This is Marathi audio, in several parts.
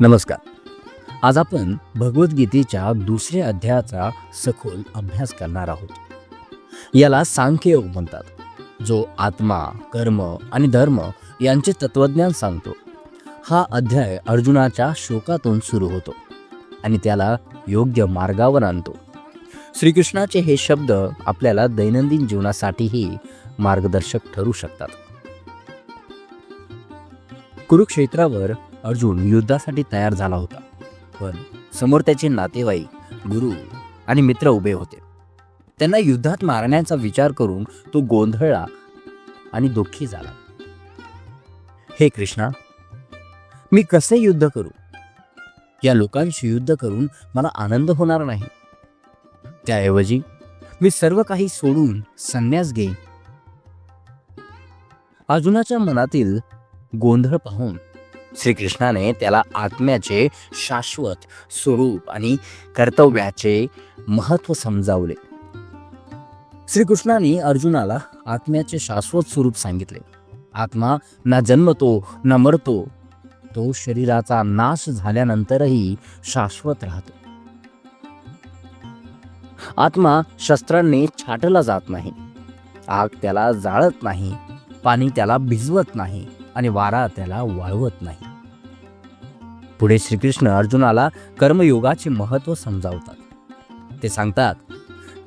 नमस्कार. आज आपण भगवद्गीतेच्या दुसऱ्या अध्यायाचा सखोल अभ्यास करणार आहोत. याला सांख्ययोग म्हणतात. जो आत्मा कर्म आणि धर्म यांचे तत्वज्ञान सांगतो. हा अध्याय अर्जुनाच्या शोकातून सुरू होतो आणि त्याला योग्य मार्गावर आणतो. श्रीकृष्णाचे हे शब्द आपल्याला दैनंदिन जीवनासाठीही मार्गदर्शक ठरू शकतात. कुरुक्षेत्रावर अर्जुन युद्धासाठी तयार झाला होता. पण समोर त्याचे नातेवाईक गुरु आणि मित्र उभे होते. त्यांना युद्धात मारण्याचा विचार करून तो गोंधळला आणि दुःखी झाला. हे कृष्णा मी कसे युद्ध करू? या लोकांशी युद्ध करून मला आनंद होणार नाही. त्याऐवजी मी सर्व काही सोडून संन्यास घेईन. अर्जुनाच्या मनातील गोंधळ पाहून श्रीकृष्णाने त्याला आत्म्याचे शाश्वत स्वरूप आणि कर्तव्याचे महत्त्व समजावले. श्रीकृष्णाने अर्जुनाला आत्म्याचे शाश्वत स्वरूप सांगितले. आत्मा ना जन्मतो ना मरतो तो शरीराचा नाश झाल्यानंतरही शाश्वत राहतो. आत्मा शस्त्रांनी छाटला जात नाही. आग त्याला जाळत नाही पाणी त्याला भिजवत नाही आणि वारा त्याला वाळवत नाही. पुढे श्रीकृष्ण अर्जुनाला कर्मयोगाचे महत्त्व समजावतात. ते सांगतात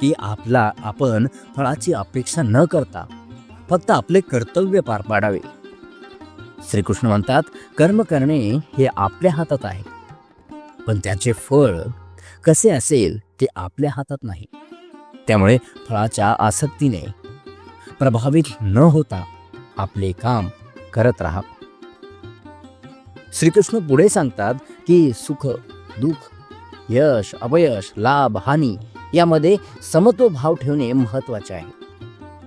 की आपला आपण फळाची अपेक्षा न करता फक्त आपले कर्तव्य पार पाडावे. श्रीकृष्ण म्हणतात कर्म करणे हे आपल्या हातात आहे. पण त्याचे फळ कसे असेल ते आपल्या हातात नाही. त्यामुळे फळाच्या आसक्तीने प्रभावित न होता आपले काम करत राहा. श्रीकृष्ण पुढे सांगतात की सुख दुःख यश अपयश लाभ हानी यामध्ये समत्व भाव ठेवणे महत्त्वाचे आहे.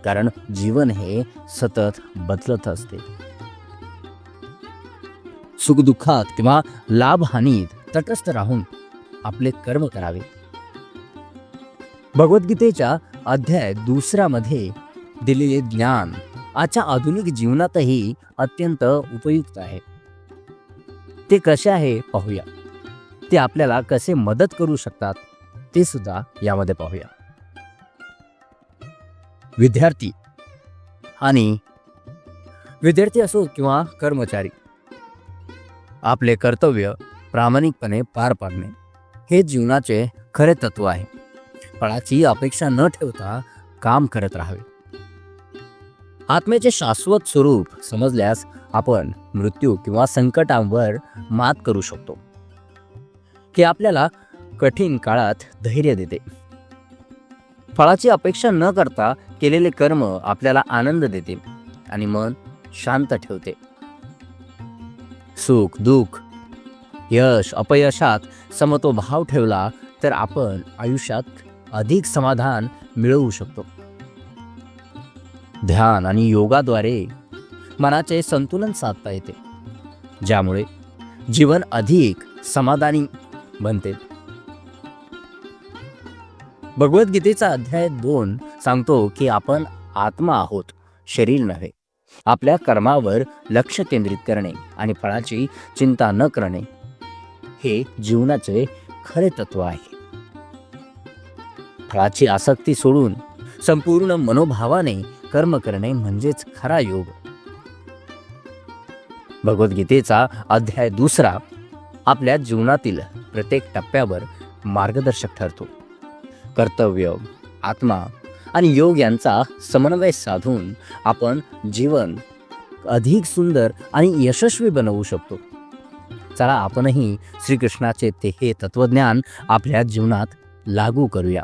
कारण जीवन हे सतत बदलत असते. सुखदुःखात किंवा लाभ हानीत तटस्थ राहून आपले कर्म करावे. भगवद्गीतेच्या अध्याय दुसऱ्यामध्ये दिलेले ज्ञान आजच्या आधुनिक जीवनातही अत्यंत उपयुक्त आहे. ते कसे आहे पाहूया. ते आपल्याला कसे मदत करू शकतात ते सुद्धा यामध्ये पाहूया. विद्यार्थी आणि विद्यार्थी असो किंवा कर्मचारी आपले कर्तव्य प्रामाणिकपणे पार पाडणे हे जीवनाचे खरे तत्व आहे. फळाची अपेक्षा न ठेवता काम करत राहावे. आत्म्याचे शाश्वत स्वरूप समजल्यास आपण मृत्यू किंवा संकटांवर मात करू शकतो हे आपल्याला कठीण काळात धैर्य देते. फळाची अपेक्षा न करता केलेले कर्म आपल्याला आनंद देते आणि मन शांत ठेवते. सुख दुःख यश अपयशात समतोभाव ठेवला तर आपण आयुष्यात अधिक समाधान मिळवू शकतो. ध्यान आणि योगाद्वारे मनाचे संतुलन साधता येते. ज्यामुळे जीवन अधिक समाधानी बनते. भगवद्गीतेचा अध्याय दोन सांगतो की आपण आत्मा आहोत शरीर नव्हे. आपल्या कर्मावर लक्ष केंद्रित करणे आणि फळाची चिंता न करणे हे जीवनाचे खरे तत्व आहे. फळाची आसक्ती सोडून संपूर्ण मनोभावाने कर्म करणे म्हणजेच खरा योग. भगवद्गीतेचा अध्याय दुसरा आपल्या जीवनातील प्रत्येक टप्प्यावर मार्गदर्शक ठरतो. कर्तव्य आत्मा आणि योग यांचा समन्वय साधून आपण जीवन अधिक सुंदर आणि यशस्वी बनवू शकतो. चला आपणही श्रीकृष्णाचे ते हे तत्वज्ञान आपल्या जीवनात लागू करूया.